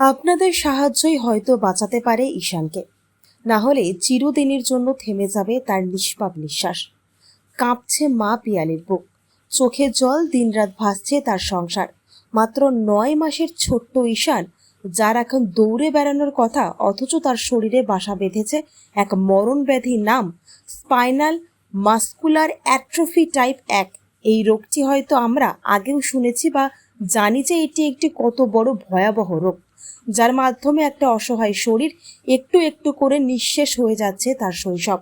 আপনাদের সাহায্যই হয়তো বাঁচাতে পারে ঈশানকে। না হলে চিরদিনের জন্য থেমে যাবে তার নিষ্পাপ নিঃশ্বাস। কাঁপছে মা পিয়ালির বুক। চোখে জল দিনরাত ভাসছে তার সংসার। মাত্র নয় মাসের ছোট্ট ঈশান, যার এখন দৌড়ে বেড়ানোর কথা অথচ তার শরীরে বাসা বেঁধেছে এক মরণ ব্যাধি নাম, স্পাইনাল মাস্কুলার অ্যাট্রোফি টাইপ এক। এই রোগটি হয়তো আমরা আগেও শুনেছি বা জানি যে এটি একটি কত বড় ভয়াবহ রোগ। যার মাধ্যমে একটা অসহায় শরীর একটু একটু করে নিঃশেষ হয়ে যাচ্ছে তার শৈশব।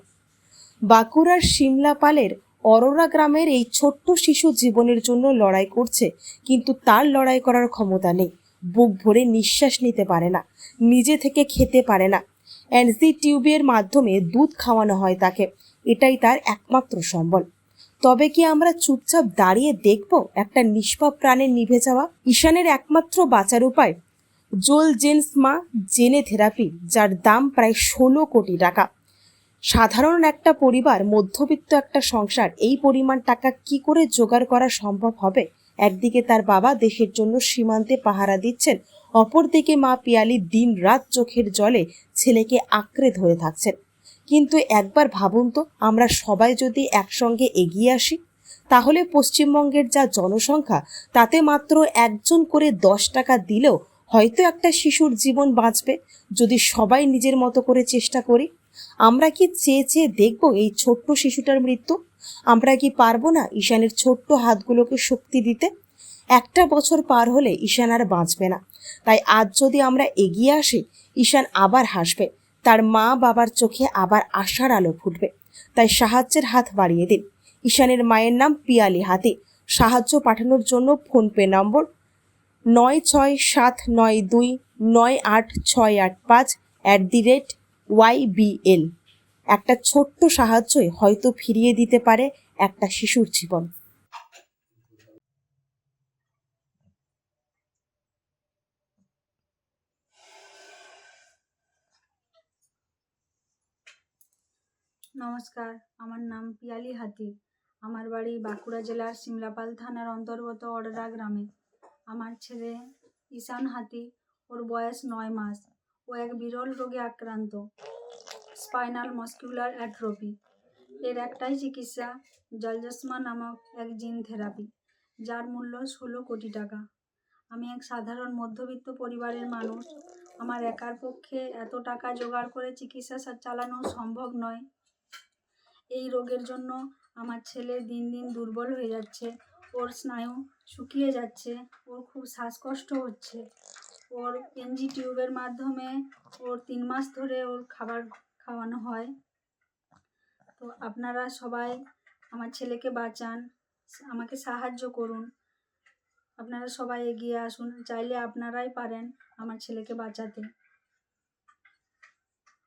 বাঁকুড়ার সিমলাপালের অরোরা গ্রামের এই ছোট্ট শিশু জীবনের জন্য লড়াই করছে, কিন্তু তার লড়াই করার ক্ষমতা নেই। বুক ভরে নিঃশ্বাস নিতে পারে না, নিজে থেকে খেতে পারে না। এনজি টিউবের মাধ্যমে দুধ খাওয়ানো হয় তাকে, এটাই তার একমাত্র সম্বল। তবে কি আমরা চুপচাপ দাঁড়িয়ে দেখব একটা নিষ্পাপ প্রাণের নিভে যাওয়া? ঈশানের একমাত্র বাঁচার উপায় জোল জেন্স মা জেনে থেরাপি, যার দাম প্রায় ষোলো কোটি টাকা। সাধারণ একটা পরিবার, মধ্যবিত্ত একটা সংসার, এই পরিমাণ টাকা কি করে জোগাড় করা সম্ভব হবে? একদিকে তার বাবা দেশের জন্য সীমান্তে পাহারা দিচ্ছেন, অপরদিকে মা পিয়ালি দিন রাত চোখের জলে ছেলেকে আঁকড়ে ধরে থাকছেন। কিন্তু একবার ভাবুন তো, আমরা সবাই যদি একসঙ্গে এগিয়ে আসি, তাহলে পশ্চিমবঙ্গের যা জনসংখ্যা, তাতে মাত্র একজন করে দশ টাকা দিলেও হয়তো একটা শিশুর জীবন বাঁচবে যদি সবাই নিজের মতো করে চেষ্টা করি। আমরা কি চেয়ে চেয়ে দেখব এই ছোট্ট শিশুটার মৃত্যু? আমরা কি পারব না ঈশানের ছোট্ট হাতগুলোকে শক্তি দিতে? একটা বছর পার হলে ঈশান আর বাঁচবে না। তাই আজ যদি আমরা এগিয়ে আসি, ঈশান আবার হাসবে, তার মা বাবার চোখে আবার আশার আলো ফুটবে। তাই সাহায্যের হাত বাড়িয়ে দিন। ঈশানের মায়ের নাম পিয়ালি হাতি। সাহায্য পাঠানোর জন্য ফোনপে নম্বর নয় ছয় সাত নয় দুই নয় আট ছয় আট পাঁচ অ্যাট দি রেট ওয়াইবিএল একটা ছোট্ট সাহায্যই হয়তো ফিরিয়ে দিতে পারে একটা শিশুর জীবন। নমস্কার, আমার নাম পিয়ালি হাতি। আমার বাড়ি বাঁকুড়া জেলার সিমলাপাল থানার অন্তর্গত অডরা গ্রামে। আমার ছেলে ঈশান হাতি, ওর বয়স নয় মাস। ও এক বিরল রোগে আক্রান্ত। Spinal muscular atrophy. এর একটাই চিকিৎসা, জলজস্মা নামক এক জিন থেরাপি, যার মূল্য ষোলো কোটি টাকা। আমি এক সাধারণ মধ্যবিত্ত পরিবারের মানুষ। আমার একার পক্ষে এত টাকা জোগাড় করে চিকিৎসা চালানো সম্ভব নয়। এই রোগের জন্য আমার ছেলে দিন দিন দুর্বল হয়ে যাচ্ছে। ওর স্নায়ু শুকিয়ে যাচ্ছে, ওর খুব শ্বাসকষ্ট হচ্ছে। ওর এনজি টিউবের মাধ্যমে ওর তিন মাস ধরে ওর খাবার খাওয়ানো হয়। তো আপনারা সবাই আমার ছেলেকে বাঁচান, আমাকে সাহায্য করুন। আপনারা সবাই এগিয়ে আসুন, চাইলে আপনারাই পারেন আমার ছেলেকে বাঁচাতে।